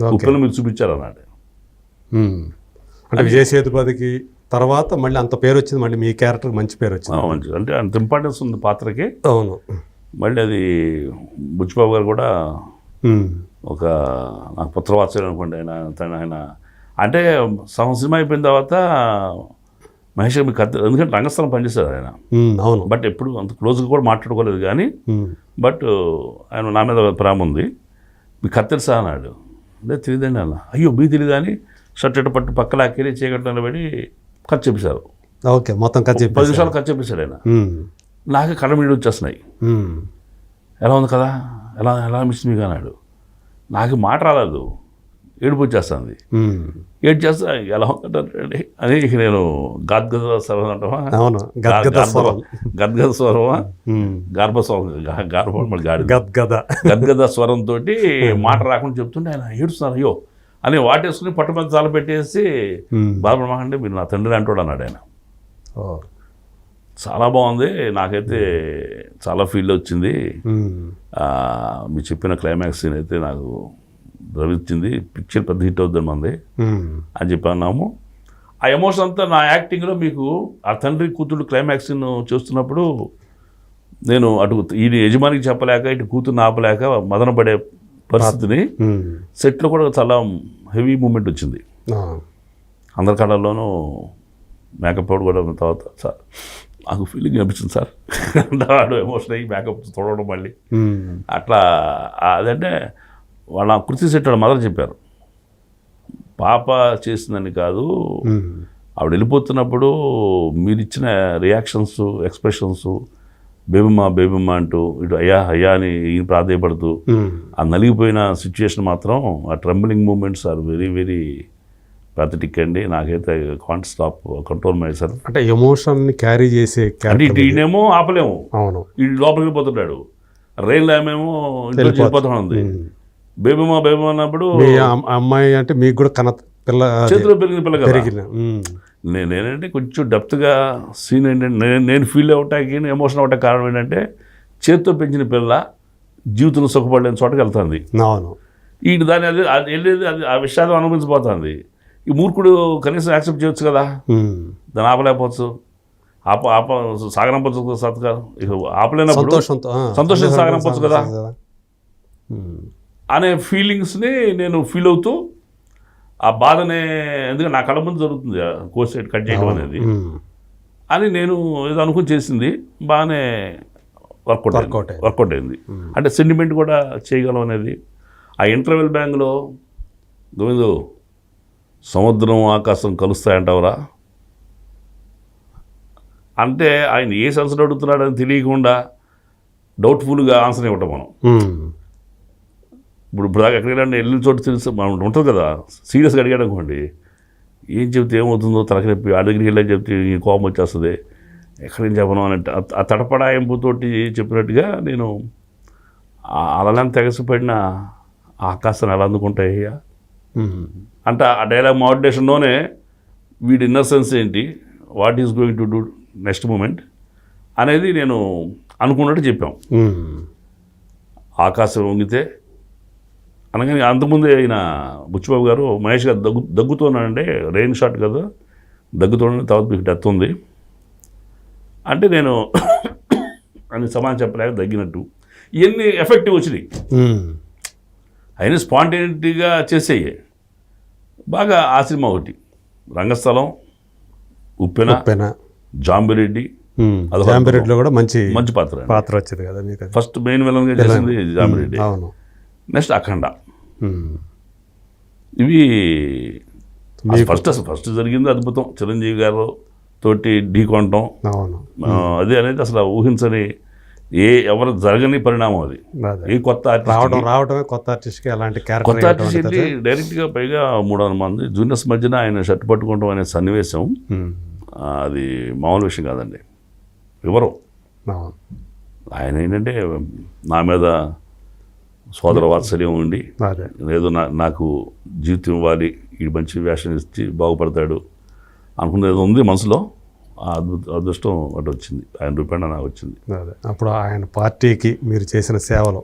ఉప్పెన మీకు చూపించారు అన్నాడు. అంటే విజయ్ సేతుపతికి తర్వాత మళ్ళీ అంత పేరు వచ్చింది మళ్ళీ మీ క్యారెక్టర్ మంచి పేరు వచ్చింది. మంచిది అంటే అంత ఇంపార్టెన్స్ ఉంది పాత్రకి. అవును. మళ్ళీ అది బుచ్చిబాబు గారు కూడా. ఒక నాకు పుత్రవాత్సల్యం అనుకోండి ఆయన తన ఆయన. అంటే సగం సినిమా అయిపోయిన తర్వాత మహేష్ గారు మీకు కత్తి ఎందుకంటే రంగస్థలం పనిచేశారు ఆయన. అవును. బట్ ఎప్పుడు అంత క్లోజ్గా కూడా మాట్లాడుకోలేదు కానీ. బట్ ఆయన నా మీద ప్రేమ ఉంది. మీకు కత్తి తెలుసా అన్నాడు. అంటే తెలియదండి అన్న. అయ్యో మీ తెలియదు అని షర్ట్ పట్టు పక్క లాక్కెళ్ళి చీకట్లో నిలబడి ఖర్చు చెప్పేశారు. ఓకే మొత్తం కథ పది నిమిషాలు ఖర్చు చెప్పేశాడు ఆయన. నాకు కళ్ళ మీడి వచ్చేస్తున్నాయి. ఎలా ఉంది కదా? ఎలా ఎలా మిస్ మీకు అన్నాడు. నాకు మాట రాలేదు. ఏడుపు వచ్చేస్తుంది. ఏడు చేస్తా ఎలా ఉందంటే అని ఇక నేను గద్గద స్వరం అంటావా? అవును. గద్గద స్వరం. గద్గద స్వరమా? గర్భం మళ్ళీ గాడి గద్గద. గద్గద స్వరంతో మాట రాకుండా చెప్తుంటే ఆయన ఏడుస్తున్నారు అయ్యో! అని వాటేసుకుని పట్టు మీద చాలా పెట్టేసి ఉమ్. బాధపడమాకండి మీరు నా తండ్రి అంటాడు అన్నాడు ఆయన. చాలా బాగుంది. నాకైతే చాలా ఫీల్ వచ్చింది. మీరు చెప్పిన క్లైమాక్స్ సీన్ అయితే నాకు ద్రవించింది పిక్చర్ పెద్ద హిట్ అవుతుంది మంది. అని చెప్పి అన్నాము ఆ ఎమోషన్ అంతా నా యాక్టింగ్లో మీకు ఆ తండ్రి కూతురు క్లైమాక్స్ చూస్తున్నప్పుడు నేను అటు ఈ యజమానికి చెప్పలేక ఇటు కూతుర్ని ఆపలేక మదన పడే పరిస్థితిని. సెట్లో కూడా చాలా హెవీ మూమెంట్ వచ్చింది. అందరి కళల్లోనూ మేకప్ కూడా ఉన్న తర్వాత సార్ నాకు ఫీలింగ్ అనిపించింది సార్ వాడు ఎమోషన్ అయ్యి మేకప్ తోడవడం మళ్ళీ. అట్లా అదంటే వాళ్ళ కృతి సెట్ వాళ్ళ మదర్ చెప్పారు. పాప చేసిందని కాదు. ఆవిడ వెళ్ళిపోతున్నప్పుడు మీరు ఇచ్చిన రియాక్షన్స్ ఎక్స్ప్రెషన్స్ బేబమ్మ బేబమ్మ అంటూ ఇటు అయ్యా అయ్యా అని ఈయన ప్రాధాయపడుతూ ఉమ్. ఆ నలిగిపోయిన సిచ్యుయేషన్ మాత్రం ఆ trembling moments are very very pathetic అండి. నాకైతే can't stop control myself అంటే ఎమోషన్ క్యారీ చేసే అంటే ఇటు ఈయనేమో ఆపలేము. అవును. ఈ లోపలికి వెళ్ళిపోతున్నాడు. రైలు ఏమేమో ఇంట్లో ఉంది. బేబమ్మ బేబమ్మ అన్నప్పుడు మీ అమ్- అమ్మాయి అంటే మీకు కూడా కన పిల్ల అది చేతిలో పెరిగిన పిల్ల కదా పెరిగిన ఉమ్. నేనంటే కొంచెం డెప్త్గా సీన్ ఏంటంటే నేను నేను ఫీల్ అవటానికి ఎమోషన్ అవటానికి కారణం ఏంటంటే చేతితో పెంచిన పిల్ల జీవితంలో సుఖపడలేని చోటకి వెళ్తుంది అవును ఈ దాని అది అది వెళ్ళేది అది ఆ విషయాలు అనుభవించబోతుంది ఈ మూర్ఖుడు కనీసం యాక్సెప్ట్ చేయొచ్చు కదా ఉమ్. దాన్ని ఆపలేకపోవచ్చు ఆప ఆప సాగనంపచ్చు సత్కారం ఇక ఆపలేనప్పుడు సంతోషంతో ఆ, సంతోషం సాగనంపొచ్చు కదా. ఉమ్. అనే ఫీలింగ్స్ని నేను ఫీల్ అవుతూ ఆ బాధనే ఎందుకంటే నా కళ్ళ ముందు జరుగుతుంది కోర్స్ కట్ చేయడం అనేది. అని నేను ఏదో అనుకుని చేసింది బాగానే వర్కౌట్. వర్కౌట్ అయింది. అంటే సెంటిమెంట్ కూడా చేయగలం అనేది. ఆ ఇంటర్వెల్ బ్యాంక్లో గోవిందు సముద్రం ఆకాశం కలుస్తాయంటావురా? అంటే ఆయన ఏ సెన్స్లో అడుగుతున్నాడని తెలియకుండా డౌట్ఫుల్గా ఆన్సర్ ఇవ్వటం మనం. ఇప్పుడు ఇప్పుడు దాకా ఎక్కడికైనా వెళ్ళిన చోటు తెలుసు మనం ఉంటుంది కదా సీరియస్గా అడిగాడు అనుకోండి ఏం చెప్తే ఏమవుతుందో తలకనొప్పి ఆ దగ్గరికి వెళ్ళి చెప్తే ఈ కోపం వచ్చేస్తుంది ఎక్కడేం చెప్పను అని ఆ- తటపడాయింపుతోటి చెప్పినట్టుగా నేను అలలను తెగసిపడిన ఆకాశాన్ని ఎలా అందుకుంటాయ్యా ఉమ్. అంటే ఆ డైలాగ్ మాడ్యులేషన్లోనే వీడి ఇన్నర్ సెన్స్ ఏంటి what is going to do next moment అనేది నేను అనుకున్నట్టు చెప్పాం. ఆకాశం వంగితే అనగానే అంతకుముందే ఆయన బుచ్చిబాబు గారు మహేష్ గారు దగ్గు దగ్గుతున్నానంటే రెయిన్ షాట్ కదా దగ్గుతున్నాను తర్వాత మీకు డెత్ ఉంది. అంటే నేను అని సమాధానం చెప్పలేక దగ్గినట్టు. ఇవన్నీ ఎఫెక్టివ్ వచ్చినాయి. అయినా స్పాంటేనిటీగా చేసేయి. బాగా ఆ సినిమా ఒకటి. రంగస్థలం ఉప్పెన ఉప్పెన. జాంబిరెడ్డి జాంబిరెడ్డిలో కూడా మంచి మంచి పాత్ర పాత్ర వచ్చింది కదా మీకు. ఫస్ట్ మెయిన్ విలన్గా చేసింది జాంబిరెడ్డి. అవును. నెక్స్ట్ అఖండ. ఇవి ఫస్ట్ అసలు ఫస్ట్ జరిగింది అద్భుతం. చిరంజీవి గారు తోటి ఢీ కొనటం. అవును. ఆ, అది అనేది అసలు ఊహించని ఏ ఎవరు జరగని పరిణామం అది. ఏ కొత్త రావడం రావడమే కొత్త ఆర్టిస్ట్కి అలాంటి కొత్త ఆర్టిస్ట్ డైరెక్ట్గా పైగా మూడు వందల మంది జూనియర్స్ మధ్యన ఆయన షర్ట్ పట్టుకోవడం అనే సన్నివేశం. అది మామూలు విషయం కాదండి. వివరం. ఆయన ఏంటంటే నా మీద సోదర వాత్సల్యం ఉండి ఏదో నా నాకు జీవితం ఇవ్వాలి ఈ మంచి వేషం ఇచ్చి బాగుపడతాడు అనుకున్నది ఏదో ఉంది మనసులో అదృష్టం అటు వచ్చింది ఆయన రూపాయన నాకు వచ్చింది. అప్పుడు ఆయన పార్టీకి మీరు చేసిన సేవలు.